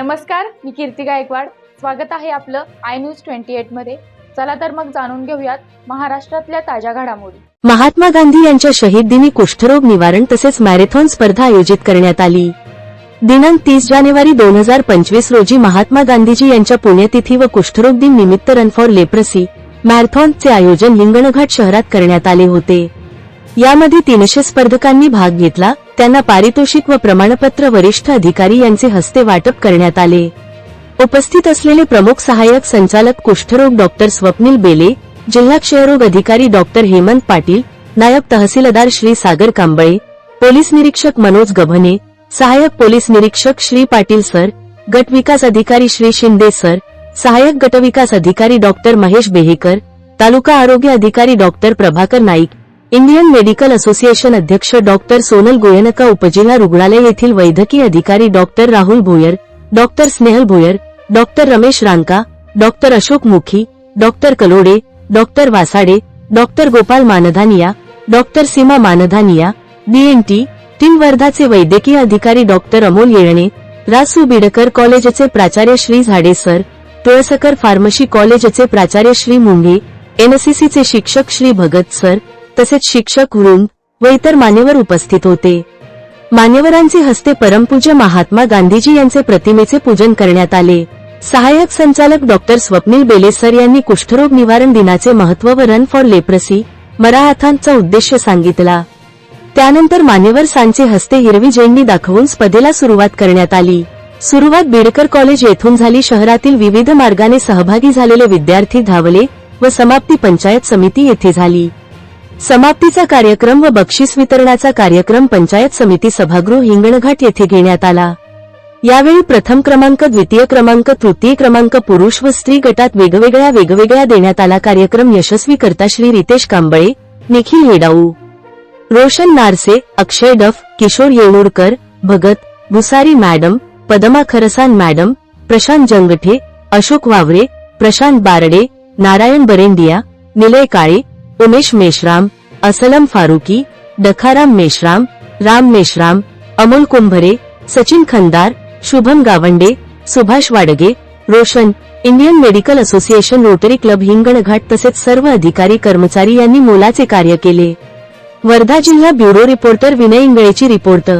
नमस्कार मी कीर्ती गायकवाड. स्वागत आहे आपलं आय न्यूज ट्वेंटी एटमध्ये. चला तर मग जाणून घेऊयात महाराष्ट्रातल्या ताज्या घडामोडी. महात्मा गांधी यांच्या शहीद दिनी कुष्ठरोग निवारण तसेच मॅरेथॉन स्पर्धा आयोजित करण्यात आली. दिनांक तीस जानेवारी दोन हजार पंचवीस रोजी महात्मा गांधीजी यांच्या पुण्यतिथी व कुष्ठरोग दिन निमित्त रन फॉर लेप्रसी मॅरेथॉनचे आयोजन हिंगणघाट शहरात करण्यात आले होते. यामध्ये तीनशे स्पर्धकांनी भाग घेतला. त्यांना पारितोषिक व प्रमाणपत्र वरिष्ठ अधिकारी यांचे हस्ते वाटप करण्यात आले. उपस्थित असलेले प्रमुख सहाय्यक संचालक कुष्ठरोग डॉक्टर स्वप्नील बेले जिल्हा क्षयरोग अधिकारी डॉक्टर हेमंत पाटील नायब तहसीलदार श्री सागर कांबळे पोलीस निरीक्षक मनोज गभने सहाय्यक पोलीस निरीक्षक श्री पाटील सर गट विकास अधिकारी श्री शिंदे सर सहाय्यक गटविकास अधिकारी डॉक्टर महेश बेहेकर तालुका आरोग्य अधिकारी doctor Prabhakar Naik Indian Medical Association अध्यक्ष डॉक्टर सोनल गोयनका उपजिल्हा रुग्णालय येथील वैद्यकीय अधिकारी doctor Rahul Bhoyar doctor Snehal Bhoyar doctor Ramesh Ranka doctor Ashok Mukhi doctor Kalode doctor Wasade doctor Gopal Mandhania doctor Seema Mandhania BNT team वर्धाचे वैद्यकीय अधिकारी doctor Amol Yelne Rasu Bidkar कॉलेजचे प्राचार्य श्री झाडे सर तुळसकर फार्मसी कॉलेजचे प्राचार्य श्री मुंगे एनसीसीचे शिक्षक श्री भगत सर तसेच शिक्षक वृंद व इतर मान्यवर उपस्थित होते. मान्यवरांचे हस्ते परमपूज्य महात्मा गांधीजी यांचे प्रतिमेचे पूजन करण्यात आले. सहाय्यक संचालक डॉक्टर स्वप्नील बेलेसर यांनी कुष्ठरोग निवारण दिनाचे महत्त्व व रन फॉर लेप्रसी मराहाथांचा उद्देश सांगितला. त्यानंतर मान्यवर सांचे हस्ते हिरवी झेंडी दाखवून स्पर्धेला सुरुवात करण्यात आली. सुरुवात बिडकर कॉलेज येथून झाली. शहरातील विविध मार्गाने सहभागी झालेले विद्यार्थी धावले व समाप्ती पंचायत समिती येथे झाली. समाप्तीचा कार्यक्रम व बक्षीस वितरणाचा कार्यक्रम पंचायत समिती सभागृह हिंगणघाट येथे घेण्यात आला. यावेळी प्रथम क्रमांक द्वितीय क्रमांक तृतीय क्रमांक पुरुष व स्त्री गटात वेगवेगळ्या वेगवेगळ्या देण्यात आला कार्यक्रम यशस्वी करता Shri Ritesh Kamble Nikhil Hedau Roshan Narse Akshay Daf Kishor Yenurkar Bhagat Bhusari madam Padma Kharsan madam Prashant Jangathe Ashok Waware Prashant Barde Narayan Barendiya Nilay Kale Umesh Meshram Aslam Farooqui Dakharam Meshram Ram Meshram Amol Kumbhare Sachin Khandar Shubham Gawande Subhash Wadge Roshan Indian Medical Association Rotary Club Hinganghat तसेच सर्व अधिकारी कर्मचारी यांनी मोलाचे कार्य केले. वर्धा जिल्हा bureau reporter Vinay इंगळेची रिपोर्ट